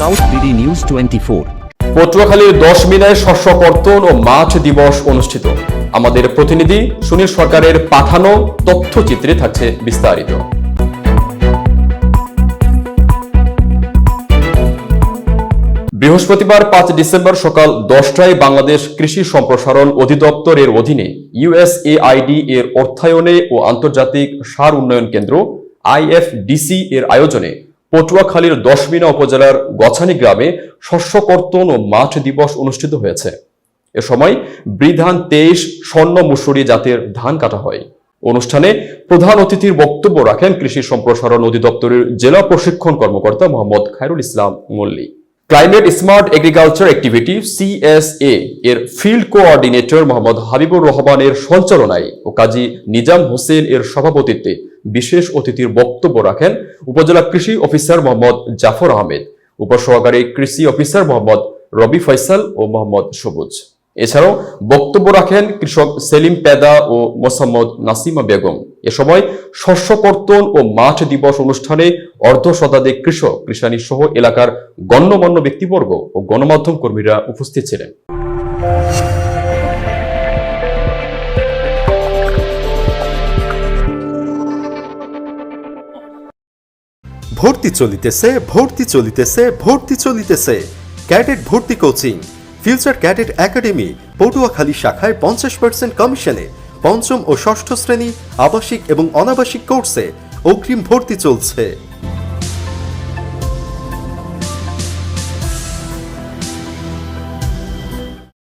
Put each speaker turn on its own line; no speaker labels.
South BD news twenty four
পটুয়াখালীর দশ মিনায় শস্য কর্তন ও মাছ দিবস অনুষ্ঠিত। আমাদের প্রতিনিধি সুনীল সরকারের পাঠানো তথ্যচিত্রে থাকছে বিস্তারিত। বৃহস্পতিবার পাঁচ ডিসেম্বর সকাল দশটায় বাংলাদেশ কৃষি সম্প্রসারণ অধিদপ্তরের অধীনে ইউএসএআইডি এর অর্থায়নে ও আন্তর্জাতিক সার উন্নয়ন কেন্দ্র আইএফডিসি এর আয়োজনে পটুয়াখালীর দশমিনা উপজেলার গছানি গ্রামে শস্য কর্তন ও মাছ দিবস অনুষ্ঠিত হয়েছে। এ সময় বৃধান তেইশ স্বর্ণ মুসুরি জাতের ধান কাটা হয়। অনুষ্ঠানে প্রধান অতিথির বক্তব্য রাখেন কৃষি সম্প্রসারণ অধিদপ্তরের জেলা প্রশিক্ষণ কর্মকর্তা Mohammad Khairul Islam Mallik. Climate smart agriculture activity CSA এর ফিল্ড কোঅর্ডিনেটর মোহাম্মদ হাবিবুর রহমানের সঞ্চালনায় ও কাজী নিজাম হোসেন এর সভাপতিত্বে বিশেষ অতিথির বক্তব্য রাখেন উপজেলা কৃষি অফিসার মোহাম্মদ জাফর আহমেদ, উপসহকারী কৃষি অফিসার মোহাম্মদ রবি ফৈসাল ও মোহাম্মদ সবুজ। এছাড়াও বক্তব্য রাখেন কৃষক সেলিম পেদা ও মোসাম্মদ নাসিমা বেগম। এ সময় শস্য কর্তন ও মাঠ দিবস অনুষ্ঠানে অর্ধ শতাধিক কৃষক, কৃষানি সহ এলাকার গণ্যমান্য ব্যক্তিবর্গ ও গণমাধ্যম কর্মীরা উপস্থিত ছিলেন।
ভর্তি চলিতেছে ভর্তি চলিতেছে ভর্তি চলিতেছে। ক্যাডেট ভর্তি coaching. Future cadet academy Patuakhali শাখায় পঞ্চাশ পার্সেন্ট কমিশনে পঞ্চম ও ষষ্ঠ শ্রেণি আবাসিক এবং অনাবাসিক কোর্সে অগ্রিম ভর্তি চলছে।